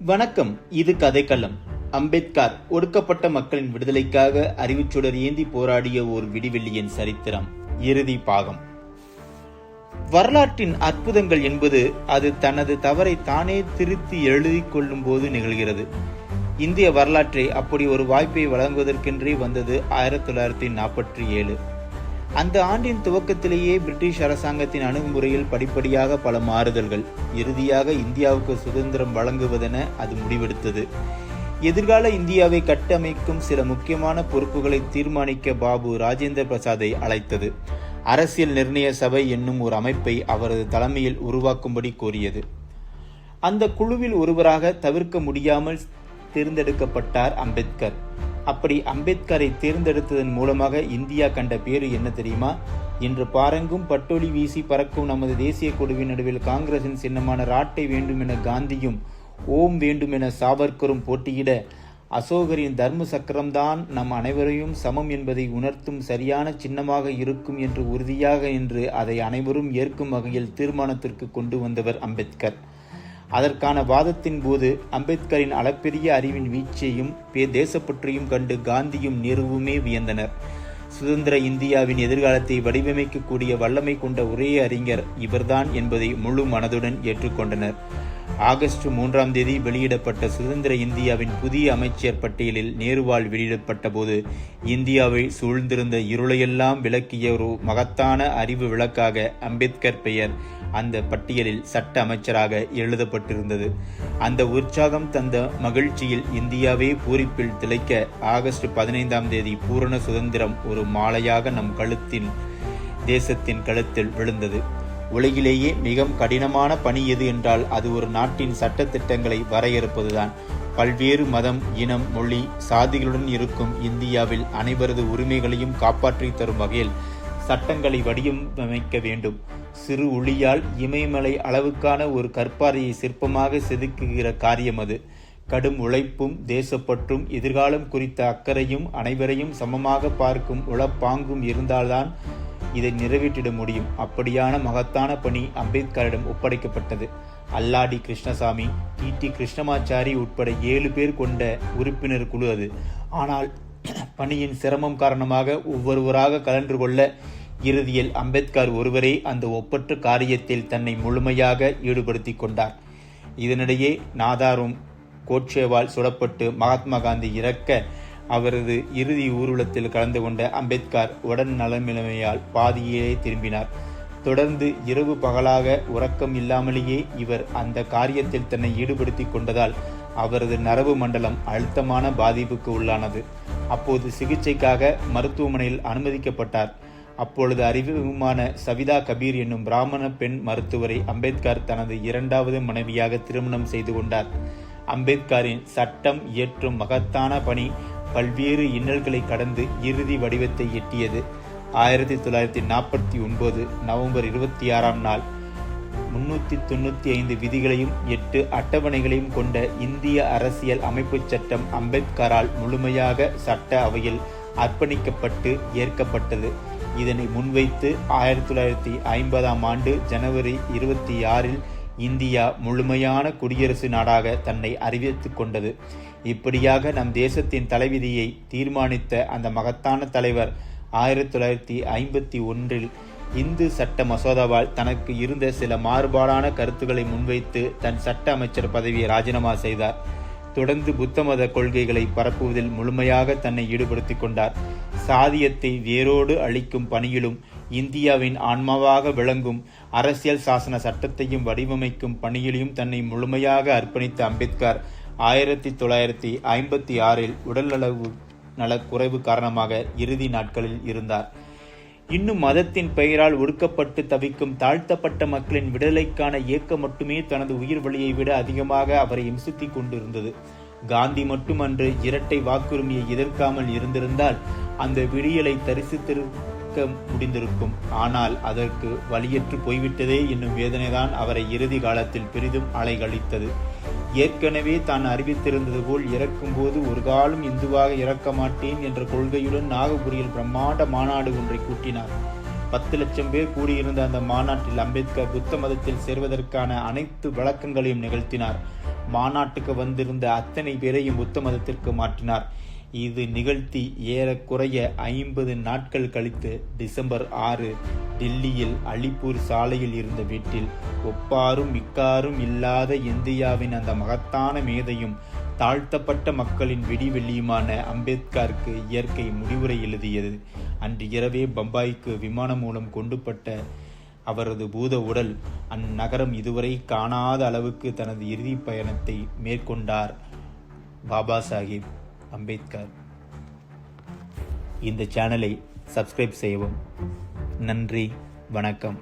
வணக்கம் இது கதைக்களம். அம்பேத்கர் ஒடுக்கப்பட்ட மக்களின் விடுதலைக்காக அறிவுச்சுடர் ஏந்தி போராடிய ஓர் விடிவெள்ளியின் சரித்திரம் இறுதி பாகம். வரலாற்றின் அற்புதங்கள் என்பது அது தனது தவறை தானே திருத்தி எழுதி கொள்ளும் போது நிகழ்கிறது. இந்திய வரலாற்றை அப்படி ஒரு வாய்ப்பை வழங்குவதற்கென்றே வந்தது ஆயிரத்தி தொள்ளாயிரத்தி நாற்பத்தி ஏழு. அந்த ஆண்டின் துவக்கத்திலேயே பிரிட்டிஷ் அரசாங்கத்தின் அணுகுமுறையில் படிப்படியாக பல மாறுதல்கள் இறுதியாக இந்தியாவுக்கு சுதந்திரம் வழங்குவதென அது முடிவெடுத்தது. எதிர்கால இந்தியாவை கட்டமைக்கும் சில முக்கியமான பொறுப்புகளை தீர்மானிக்க பாபு ராஜேந்திர பிரசாத்தை அழைத்தது. அரசியல் நிர்ணய சபை என்னும் ஒரு அமைப்பை அவரது தலைமையில் உருவாக்கும்படி கோரியது. அந்த குழுவில் ஒருவராக தவிர்க்க முடியாமல் தேர்ந்தெடுக்கப்பட்டார் அம்பேத்கர். அப்படி அம்பேத்கரை தேர்ந்தெடுத்ததன் மூலமாக இந்தியா கண்ட பேரு என்ன தெரியுமா? இன்று பாரங்கும் பட்டொலி வீசி பறக்கும் நமது தேசிய குழுவின் நடுவில் காங்கிரசின் சின்னமான ராட்டை வேண்டும் என காந்தியும் ஓம் வேண்டும் என சாவர்கரும் போட்டியிட அசோகரின் தர்ம சக்கரம்தான் நம் அனைவரையும் சமம் என்பதை உணர்த்தும் சரியான சின்னமாக இருக்கும் என்று உறுதியாக என்று அதை அனைவரும் ஏற்கும் வகையில் தீர்மானத்திற்கு கொண்டு வந்தவர் அம்பேத்கர். அதற்கான வாதத்தின் போது அம்பேத்கரின் அளப்பெரிய அறிவின் வீச்சையும் பே தேசப்பற்றியும் கண்டு காந்தியும் நேருவுமே வியந்தனர். சுதந்திர இந்தியாவின் எதிர்காலத்தை வடிவமைக்கக்கூடிய வல்லமை கொண்ட ஒரே அறிஞர் இவர்தான் என்பதை முழு மனதுடன் ஏற்றுக்கொண்டனர். ஆகஸ்ட் மூன்றாம் தேதி வெளியிடப்பட்ட சுதந்திர இந்தியாவின் புதிய அமைச்சர் பட்டியலில் நேருவால் வெளியிடப்பட்ட போது இந்தியாவை சூழ்ந்திருந்த இருளையெல்லாம் விளக்கிய ஒரு மகத்தான அறிவு விளக்காக அம்பேத்கர் பெயர் அந்த பட்டியலில் சட்ட அமைச்சராக எழுதப்பட்டிருந்தது. அந்த உற்சாகம் தந்த மகிழ்ச்சியில் இந்தியாவே பூரிப்பில் திளைக்க ஆகஸ்ட் பதினைந்தாம் தேதி பூரண சுதந்திரம் ஒரு மாலையாக நம் கழுத்தின் தேசத்தின் கழுத்தில் விழுந்தது. உலகிலேயே மிக கடினமான பணி எது என்றால் அது ஒரு நாட்டின் சட்ட திட்டங்களை வரையறுப்பதுதான். பல்வேறு மதம் இனம் மொழி சாதிகளுடன் இருக்கும் இந்தியாவில் அனைவரது உரிமைகளையும் காப்பாற்றி தரும் வகையில் சட்டங்களை வடிவமைக்க வேண்டும். சிறு ஒளியால் இமயமலை அளவுக்கான ஒரு கற்பாறையை சிற்பமாக செதுக்குகிற காரியம் அது. கடும் உழைப்பும் தேசப்பற்றும் எதிர்காலம் குறித்த அக்கறையும் அனைவரையும் சமமாக பார்க்கும் உளப்பாங்கும் இருந்தால்தான் இதை நிறைவேற்றிட முடியும். அப்படியான மகத்தான பணி அம்பேத்கரிடம் ஒப்படைக்கப்பட்டது. Alladi Krishnaswami T T. Krishnamachari உட்பட ஏழு பேர் கொண்ட உறுப்பினர் குழு அது. ஆனால் பணியின் சிரமம் காரணமாக ஒவ்வொருவராக கலந்து கொள்ள இறுதியில் அம்பேத்கர் ஒருவரே அந்த ஒப்பற்ற காரியத்தில் தன்னை முழுமையாக ஈடுபடுத்தி கொண்டார். இதனிடையே நாதாரும் கோட்சேவால் சுடப்பட்டு மகாத்மா காந்தி இறக்க அவரது இறுதி ஊர்வலத்தில் கலந்து கொண்ட அம்பேத்கர் உடன் நலமிழமையால் பாதியிலே திரும்பினார். தொடர்ந்து இரவு பகலாக உறக்கம் இல்லாமலேயே இவர் அந்த காரியத்தில் தன்னை ஈடுபடுத்திக் கொண்டதால் அவரது நரவு மண்டலம் அழுத்தமான பாதிப்புக்கு உள்ளானது. அப்போது சிகிச்சைக்காக மருத்துவமனையில் அனுமதிக்கப்பட்டார். அப்பொழுது அறிமுகமான சவிதா கபீர் என்னும் பிராமண பெண் மருத்துவரை அம்பேத்கர் தனது இரண்டாவது மனைவியாக திருமணம் செய்து கொண்டார். அம்பேத்கரின் சட்டம் இயற்றும் மகத்தான பணி பல்வேறு இன்னல்களை கடந்து இறுதி வடிவத்தை எட்டியது. ஆயிரத்தி தொள்ளாயிரத்தி நாற்பத்தி ஒன்பது நவம்பர் இருபத்தி ஆறாம் நாள் முன்னூற்றி தொண்ணூற்றி ஐந்து விதிகளையும் எட்டு அட்டவணைகளையும் கொண்ட இந்திய அரசியல் அமைப்பு சட்டம் அம்பேத்கரால் முழுமையாக சட்ட அவையில் அர்ப்பணிக்கப்பட்டு ஏற்கப்பட்டது. இதனை முன்வைத்து ஆயிரத்தி தொள்ளாயிரத்தி ஐம்பதாம் ஆண்டு ஜனவரி இருபத்தி ஆறில் இந்தியா முழுமையான குடியரசு நாடாக தன்னை அறிவித்து கொண்டது. இப்படியாக நம் தேசத்தின் தலைவிதியை தீர்மானித்த அந்த மகத்தான தலைவர் ஆயிரத்தி தொள்ளாயிரத்தி ஐம்பத்தி ஒன்றில் இந்து சட்ட மசோதாவால் தனக்கு இருந்த சில மாறுபாடான கருத்துக்களை முன்வைத்து தன் சட்ட அமைச்சர் பதவியை ராஜினாமா செய்தார். தொடர்ந்து புத்த மத கொள்கைகளை பரப்புவதில் முழுமையாக தன்னை ஈடுபடுத்தி கொண்டார். சாதியத்தை வேரோடு அழிக்கும் பணியிலும் இந்தியாவின் ஆன்மாவாக விளங்கும் அரசியல் சாசன சட்டத்தையும் வடிவமைக்கும் பணியிலையும் தன்னை முழுமையாக அர்ப்பணித்த அம்பேத்கர் ஆயிரத்தி தொள்ளாயிரத்தி ஐம்பத்தி ஆறில் உடல்நலவு நலக்குறைவு காரணமாக இறுதி நாட்களில் இருந்தார். இன்னும் மதத்தின் பெயரால் ஒடுக்கப்பட்டு தவிக்கும் தாழ்த்தப்பட்ட மக்களின் விடுதலைக்கான இயக்கம் மட்டுமே தனது உயிர் வழியை விட அதிகமாக அவரை இம்சித்துக் கொண்டிருந்தது. காந்தி மட்டுமன்று இரட்டை வாக்குரிமையை எதிர்க்காமல் இருந்திருந்தால் அந்த விடியலை தரிசித்திரு தரிசித்திருக்க முடிந்திருக்கும். ஆனால் அதற்கு வழியற்று போய்விட்டதே என்னும் வேதனைதான் அவரை இறுதி காலத்தில் பெரிதும் அலைகழித்தது. ஏற்கனவே தான் அறிவித்திருந்தது போல் இறக்கும்போது ஒரு காலம் இந்துவாக இறக்க மாட்டேன் என்ற கொள்கையுடன் நாகபுரியில் பிரம்மாண்ட மாநாடு ஒன்றை கூட்டினார். பத்து லட்சம் பேர் கூடியிருந்த அந்த மாநாட்டில் அம்பேத்கர் புத்த மதத்தில் சேர்வதற்கான அனைத்து வழக்கங்களையும் நிகழ்த்தினார். மாநாட்டுக்கு வந்திருந்த அத்தனை பேரையும் புத்த மதத்திற்கு மாற்றினார். இது நிகழ்த்தி ஏறக்குறைய ஐம்பது நாட்கள் கழித்து டிசம்பர் ஆறு டில்லியில் அலிப்பூர் சாலையில் இருந்த வீட்டில் ஒப்பாரும் மிக்காரும் இல்லாத இந்தியாவின் அந்த மகத்தான மேதையும் தாழ்த்தப்பட்ட மக்களின் விடிவெள்ளியுமான அம்பேத்கருக்கு இயற்கை முடிவுரை எழுதியது. அன்று இரவே பம்பாய்க்கு விமானம் மூலம் கொண்டுப்பட்ட அவரது பூத உடல் அந்நகரம் இதுவரை காணாத அளவுக்கு தனது இறுதி பயணத்தை மேற்கொண்டார். பாபா சாஹிப் அம்பேத்கர். இந்த சேனலை சப்ஸ்கிரைப் செய்யவும். நன்றி வணக்கம்.